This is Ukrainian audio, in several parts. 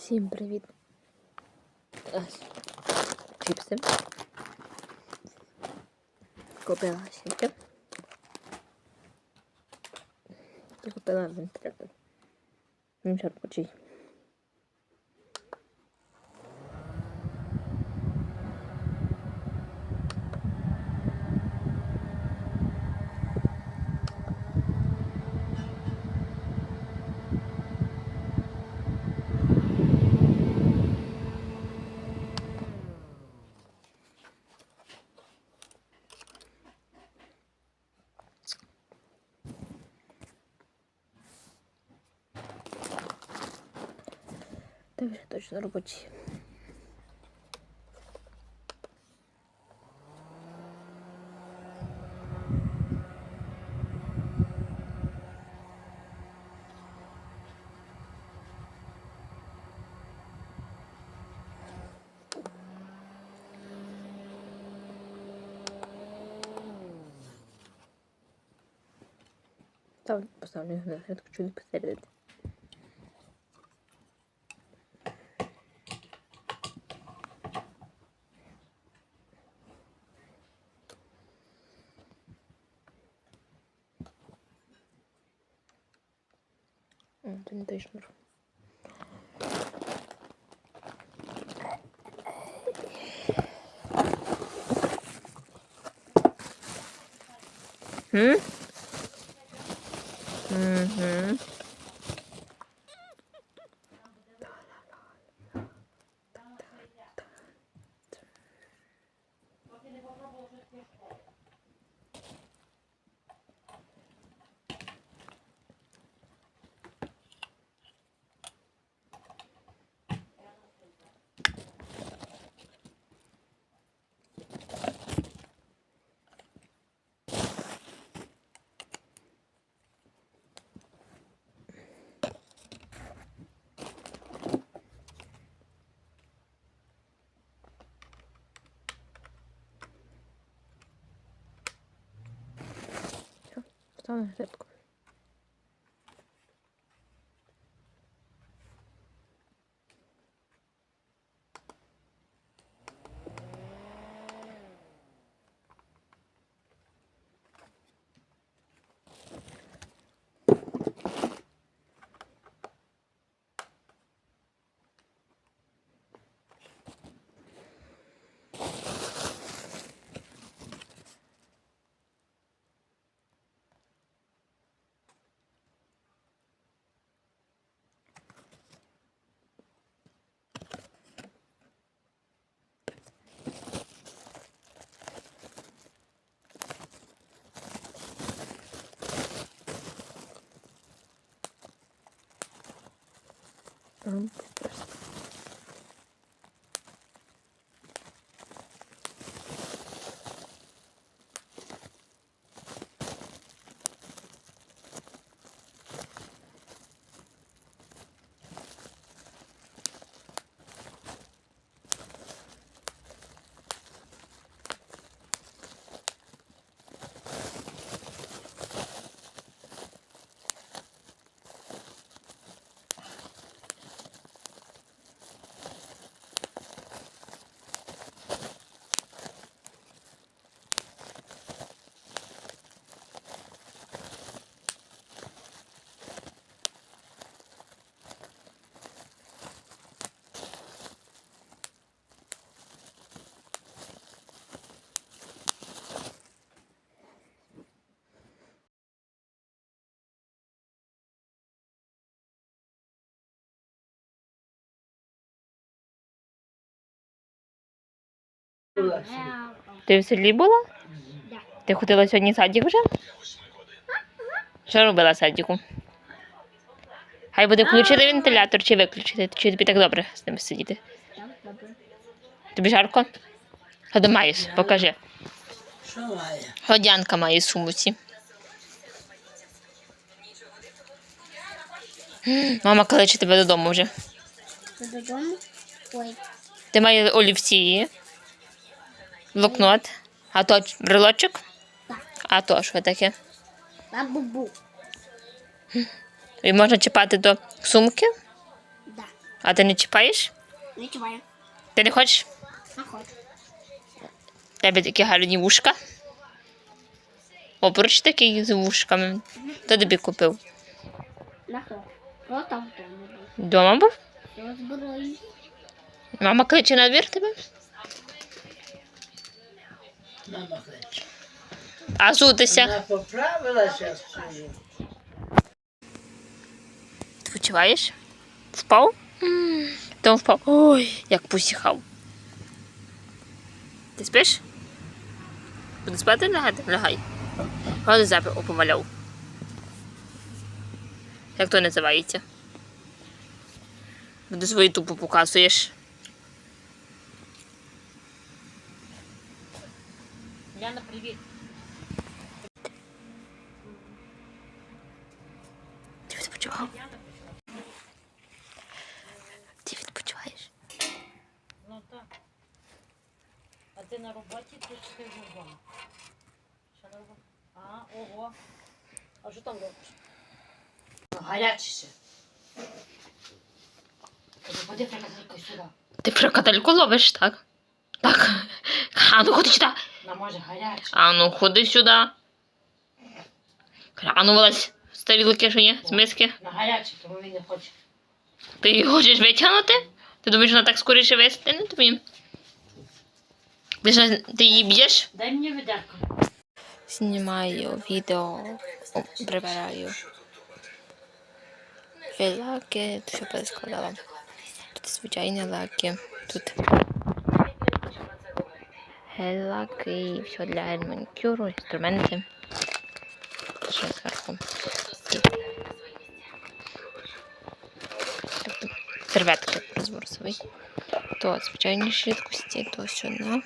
Всім привіт. Ось. Чіпси. Купила сімки. Купила купила вентилятор. Він робочий. Та вже точно робочий. Там поставлю на грядку, чуть посередині. О, це не той шнур. М? Угу. Став на 嗯。Ти в селі була? Да. Ти ходила сьогодні в садик вже? Що робила в садіку? Хай буде включити вентилятор чи виключити, чи тобі так добре з ним сидіти? Тобі жарко? Що ти маєш? Покажи. Що має? Годянка має в сумці. Мама кличе тебе додому вже. Додому? Ой, Ти маєш олівці, блокнот, а то брелочок, а то що таке? Бабу-бу. І можна чіпати до сумки. Да. А ти не чіпаєш? Не чуваю. Ти не хочеш? А хочу. Тебе такі гарні вушка. Обруч такий з вушками. Хто тобі купив? На хто? Просто в був. Дома був? Я збираю. Мама кличе на двір тебе? Мама кличе. А зутися? Вона поправилася в свою. Відпочиваєш? Спав? М, Том впав. Ой, як посіхав. Ти спиш? Буде спати лягати? Лягай. Правда запи опомаляв. Як то називається? Буде свою тупу показуєш. Яна, привіт. Ти відпочивав? Ти відпочиваєш? Ну так. А ти на роботі чи ти вдома? Що на роботі? А, ого. А що там робиш? Гаряче ще. Ти про катальку ловиш, так? Так. А ну ходи сюди. Може. А ну ходи сюди. А ну вилазь з тарілки, що ні? З миски. На гаряче, тому він не хоче. Ти її хочеш витягнути? Ти думаєш, вона так скоріше вистигне тобі? Ти, ж, ти її б'єш? Дай мені відерко. Знімаю відео, о, прибираю. І лаки, все перескладала. Тут звичайні лаки. Тут гель-лаки, все для гель-манікюру, інструменти. Ще зверху. Серветки розворсовий. То звичайні швидкості, то сюди.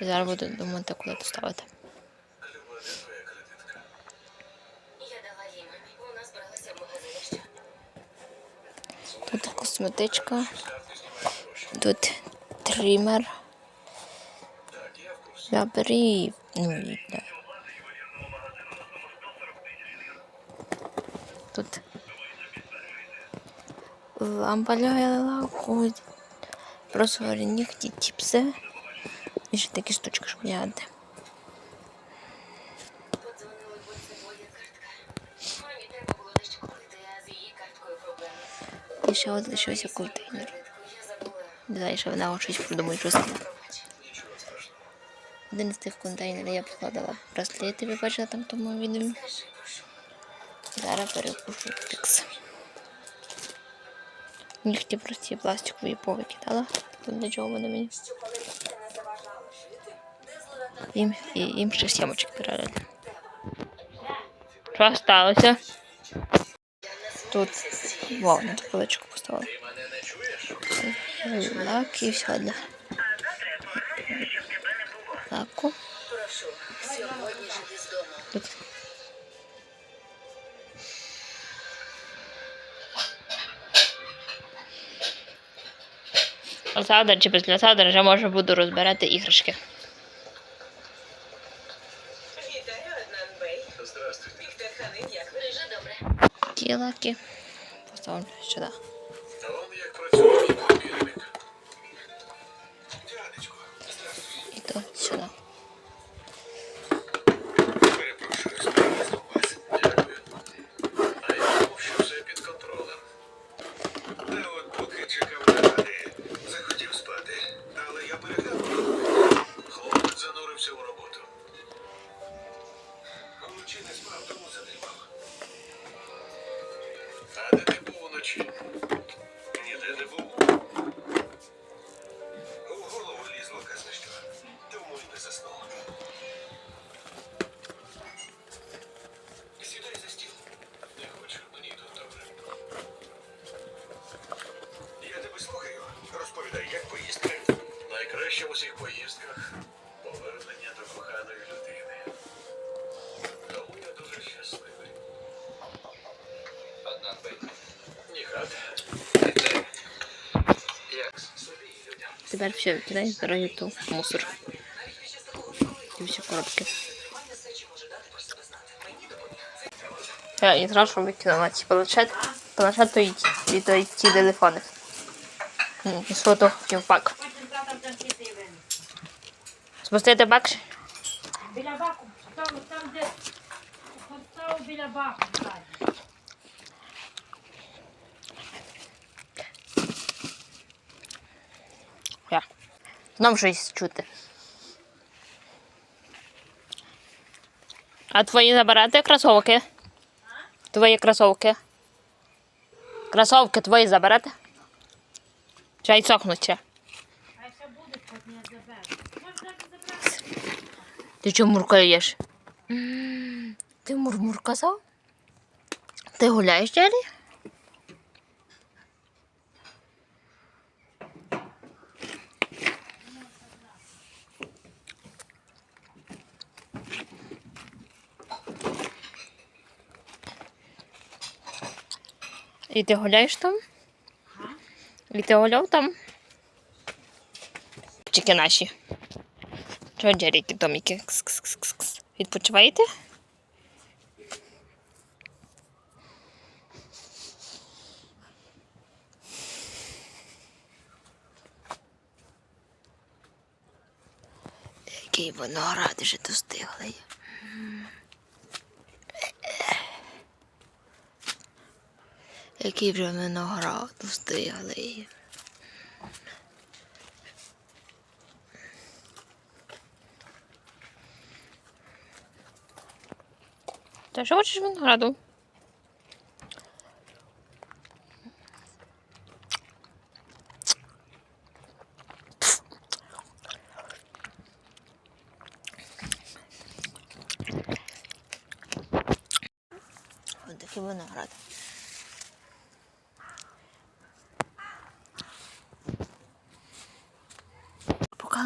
І зараз буду думати, куди то ставити. Тут косметичка. Тут тример. Для. Ну, і для... Тут лампа для лаку. Просвори нігті, тіпси. І ще такі штучки, щоб ляти. Подзвонила, бо це твоя картка. Мамі треба було дещо купити, а з її карткою проблеми. І ще от лишився контейнер. Далі ще вона щось придумає, що сказати. Один з тих контейнерів я покладала браслети, ви бачили там тому відео. Зараз перепушу фікс. Нігті прості пластикові повикидала. Для чого вони мені. Їм, і, їм ще сімочки передали. Що сталося? Тут вау, на ту поставила. Лак і все одне. Лаку. Прошу, сьогодні ж іди дому. Тут. Олександр чи після Олександра вже може буду розбирати іграшки. Вітаю, Аднан Бей. Здравствуйте. Віктор Ханин, як ви? Дуже добре. Ті. Поставлю сюди. І то сюди. Тепер все викидай, збираю ту мусор. І всі коробки. Я і зразу викинула ці планшет, планшет, то і, ті- і то і ті телефони. Що то хотів пак. Потім завтра там сіти і винести. Спустити бак? Біля баку, там, там де поставив біля баку. Знов щось чути. А твої забирати кросовки? Твої кросовки. Кросовки твої заберете? Чай сохнуть ще. Хай ще буде, хоч не. Забрати. Ти чому муркаєш? Ти мурмур казав? Ти гуляєш далі? І ти гуляєш там? І ти гуляв там? Чики наші. Чого Джеріки, доміки? Відпочиваєте? Який виноград вже достиглий. Який вже виноград достиглий. Та що хочеш винограду? Ось такий виноград.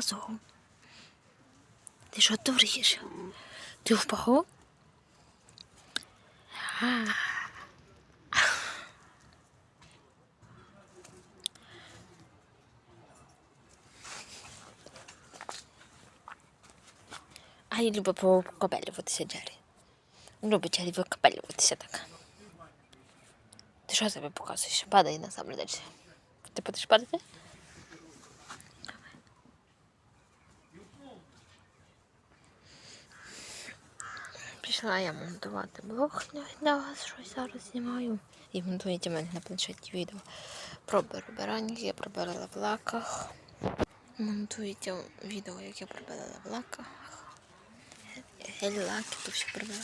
Показував. Ти що дурієш? Ти впав? А я люблю покабелюватися, Джері. Любить Джері викабелюватися так. Ти що себе показуєш? Падай на сам далі. Ти будеш падати? Пішла я монтувати блог для вас, щось зараз знімаю. І монтуєте мене на планшеті відео про прибирання, як я прибирала в лаках. Монтуєте відео, як я прибирала в лаках. Гель-лаки, то все прибила.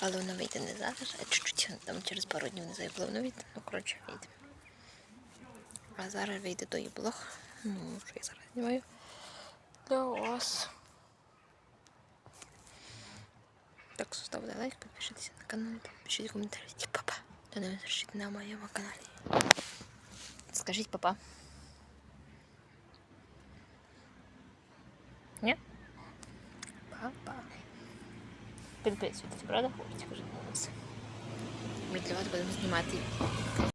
Але воно вийде не зараз, а чуть-чуть там через пару днів не коли воно вийде. Ну, коротше, вийде. А зараз вийде той блог. Ну, що я зараз знімаю. Для вас. Так, ставте лайк, підпишіться на канал, пишіть коментарі. І папа. До нових зустрічей на моєму каналі. Скажіть папа. Ні? Папа. Підписуйтесь, правда? Хочете, кажу. Ми для вас будемо знімати